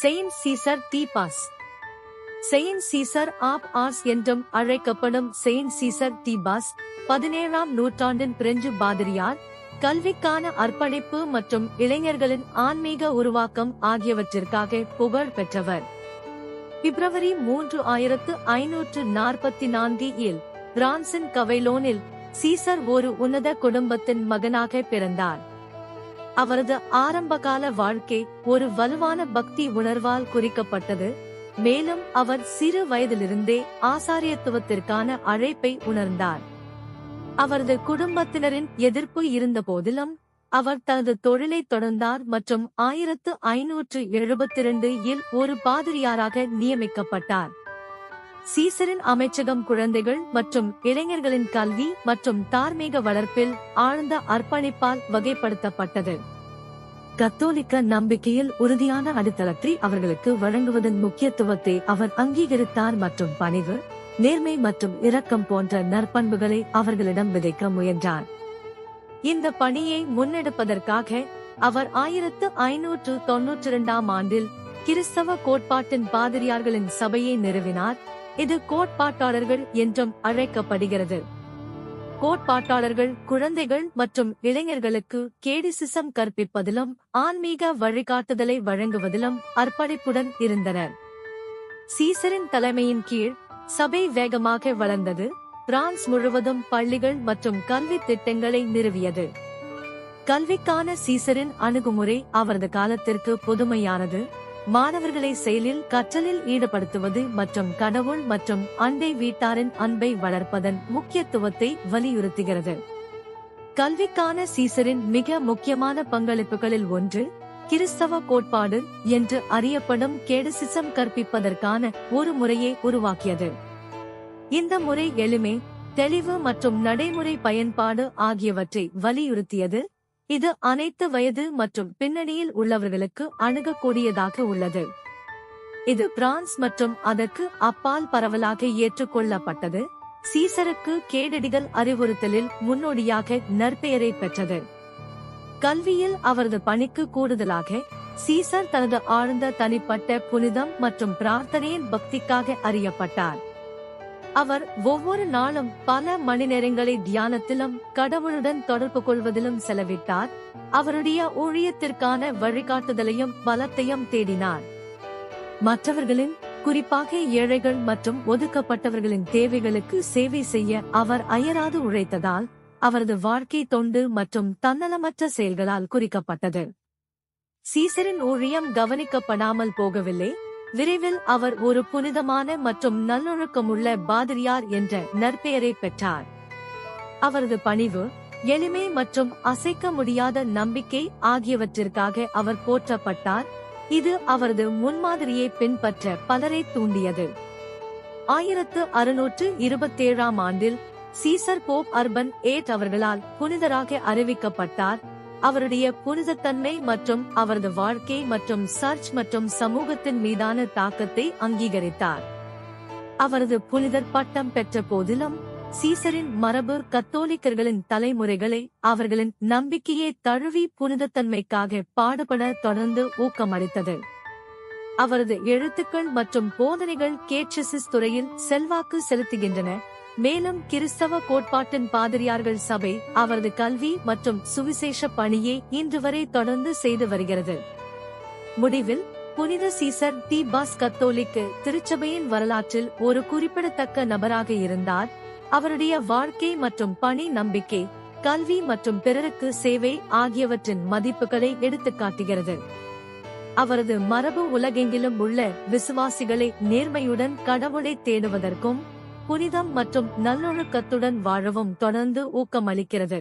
Saint Caesar Thebes Saint Caesar of Arles என்றும் அழைக்கப்படும் Saint Caesar Deepa's பதினேழாம் நூற்றாண்டின் பிரெஞ்சு பாதிரியார் கல்விக்கான அர்ப்பணிப்பு மற்றும் இளைஞர்களின் ஆன்மீக உருவாக்கம் ஆகியவற்றிற்காக புகழ் பெற்றவர். பிப்ரவரி மூன்று ஆயிரத்து ஐநூற்று நாற்பத்தி நான்கு இல் பிரான்சின் கவைலோனில் சீசர் ஒரு உன்னத குடும்பத்தின் மகனாக பிறந்தார். அவரது ஆரம்பகால வாழ்க்கை ஒரு வலுவான பக்தி உணர்வால் குறிக்கப்பட்டது. மேலும் அவர் சிறு வயதிலிருந்தே ஆசாரியத்துவத்திற்கான அழைப்பை உணர்ந்தார். அவரது குடும்பத்தினரின் எதிர்ப்பு இருந்த போதிலும் அவர் தனது தொழிலை தொடர்ந்தார் மற்றும் ஆயிரத்து ஐநூற்று எழுபத்தி இரண்டு இல் ஒரு பாதிரியாராக நியமிக்கப்பட்டார். சீசரின் அமைச்சகம் குழந்தைகள் மற்றும் இளைஞர்களின் கல்வி மற்றும் தார்மீக வளர்ப்பில் ஆழ்ந்த அர்ப்பணிப்பால் வகைப்படுத்தப்பட்டது. கத்தோலிக்க நம்பிக்கையில் உறுதியான அடித்தளத்தை அவர்களுக்கு வழங்குவதன் முக்கியத்துவத்தை அவர் அங்கீகரித்தார் மற்றும் பணிவு நேர்மை மற்றும் இரக்கம் போன்ற நற்பண்புகளை அவர்களிடம் விதைக்க முயன்றார். இந்த பணியை முன்னெடுப்பதற்காக அவர் ஆயிரத்து ஐநூற்று தொன்னூற்றி இரண்டாம் ஆண்டில் கிறிஸ்தவ கோட்பாட்டின் பாதிரியார்களின் சபையை நிறுவினார். இது கோட்பாட்டாளர்கள் என்றும் அழைக்கப்படுகிறது. கோட்பாட்டாளர்கள் குழந்தைகள் மற்றும் இளைஞர்களுக்கு கேடிசிசம் கற்பிப்பதிலும் ஆன்மீக வழிகாட்டுதலை வழங்குவதிலும் அர்ப்பணிப்புடன் இருந்தனர். சீசரின் தலைமையின் கீழ் சபை வேகமாக வளர்ந்தது. பிரான்ஸ் முழுவதும் பள்ளிகள் மற்றும் கல்வி திட்டங்களை நிறுவியது. கல்விக்கான சீசரின் அணுகுமுறை அவரது காலத்திற்கு புதுமையானது. மாணவர்களை செயலில் கற்றலில் ஈடுபடுத்துவது மற்றும் கடவுள் மற்றும் அண்டை வீட்டாரின் அன்பை வளர்ப்பதன் முக்கியத்துவத்தை வலியுறுத்துகிறது. கல்விக்கான சீசரின் மிக முக்கியமான பங்களிப்புகளில் ஒன்று கிறிஸ்தவ கோட்பாடு என்று அறியப்படும் கேடசிசம் கற்பிப்பதற்கான ஒரு முறையை உருவாக்கியது. இந்த முறை எளிமை தெளிவு மற்றும் நடைமுறை பயன்பாடு ஆகியவற்றை வலியுறுத்தியது இது அனைத்து வயது மற்றும் பின்னணியில் உள்ளவர்களுக்கு அணுகக்கூடியதாக உள்ளது. இது பிரான்ஸ் மற்றும் அதற்கு அப்பால் பரவலாக ஏற்றுக்கொள்ளப்பட்டது. சீசருக்கு கேடடிகள் அறிவுறுத்தலில் முன்னோடியாக நற்பெயரை பெற்றது. கல்வியில் அவரது பணிக்கு கூடுதலாக சீசர் தனது ஆழ்ந்த தனிப்பட்ட புனிதம் மற்றும் பிரார்த்தனையின் பக்திக்காக அறியப்பட்டார். அவர் ஒவ்வொரு நாளும் பல மணி நேரங்களை தியானத்திலும் கடவுளுடன் தொடர்பு கொள்வதிலும் செலவிட்டார். அவருடைய ஊழியத்திற்கான வழிகாட்டுதலையும் பலத்தையும் தேடினார். மற்றவர்களின் குறிப்பாக ஏழைகள் மற்றும் ஒதுக்கப்பட்டவர்களின் தேவைகளுக்கு சேவை செய்ய அவர் அயராது உழைத்ததால் அவரது வாழ்க்கை தொண்டு மற்றும் தன்னலமற்ற செயல்களால் குறிக்கப்பட்டது. சீசரின் ஊழியம் கவனிக்கப்படாமல் போகவில்லை. விரைவில் அவர் ஒரு புனிதமான மற்றும் நல்லொழுக்கமுள்ள பாதிரியார் என்ற நற்பெயரை பெற்றார். அவரது பணிவு எளிமை மற்றும் அசைக்க முடியாத நம்பிக்கை ஆகியவற்றிற்காக அவர் போற்றப்பட்டார். இது அவரது முன்மாதிரியை பின்பற்ற பலரை தூண்டியது. ஆயிரத்து அறுநூற்று இருபத்தேழாம் ஆண்டில் சீசர் போப் அர்பன் ஏட் அவர்களால் புனிதராக அறிவிக்கப்பட்டார். அவருடைய புனிதத்தன்மை மற்றும் அவரது வாழ்க்கை மற்றும் சர்ச் மற்றும் சமூகத்தின் மீதான தாக்கத்தை அங்கீகரித்தார். அவரது புனிதர் பட்டம் பெற்ற போதிலும் சீசரின் மரபு கத்தோலிக்கர்களின் தலைமுறைகளை அவர்களின் நம்பிக்கையை தழுவி புனிதத்தன்மைக்காக பாடுபட தொடர்ந்து ஊக்கமளித்தது. அவரது எழுத்துக்கள் மற்றும் போதனைகள் கேட்சசிஸ் துறையில் செல்வாக்கு செலுத்துகின்றன. மேலும் கிறிஸ்தவ கோட்பாட்டின் பாதிரியார்கள் சபை அவரது கல்வி மற்றும் சுவிசேஷ பணியை இன்று வரை தொடர்ந்து செய்து வருகிறது. முடிவில் புனித சீசர் டி. பாஸ் கத்தோலிக்கு திருச்சபையின் வரலாற்றில் ஒரு குறிப்பிடத்தக்க நபராக இருந்தார். அவருடைய வாழ்க்கை மற்றும் பணி நம்பிக்கை கல்வி மற்றும் பிறருக்கு சேவை ஆகியவற்றின் மதிப்புகளை எடுத்துக்காட்டுகிறது. அவரது மரபு உலகெங்கிலும் உள்ள விசுவாசிகளை நேர்மையுடன் கடவுளை தேடுவதற்கும் புனிதம் மற்றும் நல்லொழுக்கத்துடன் வாழவும் தொடர்ந்து ஊக்கமளிக்கிறது.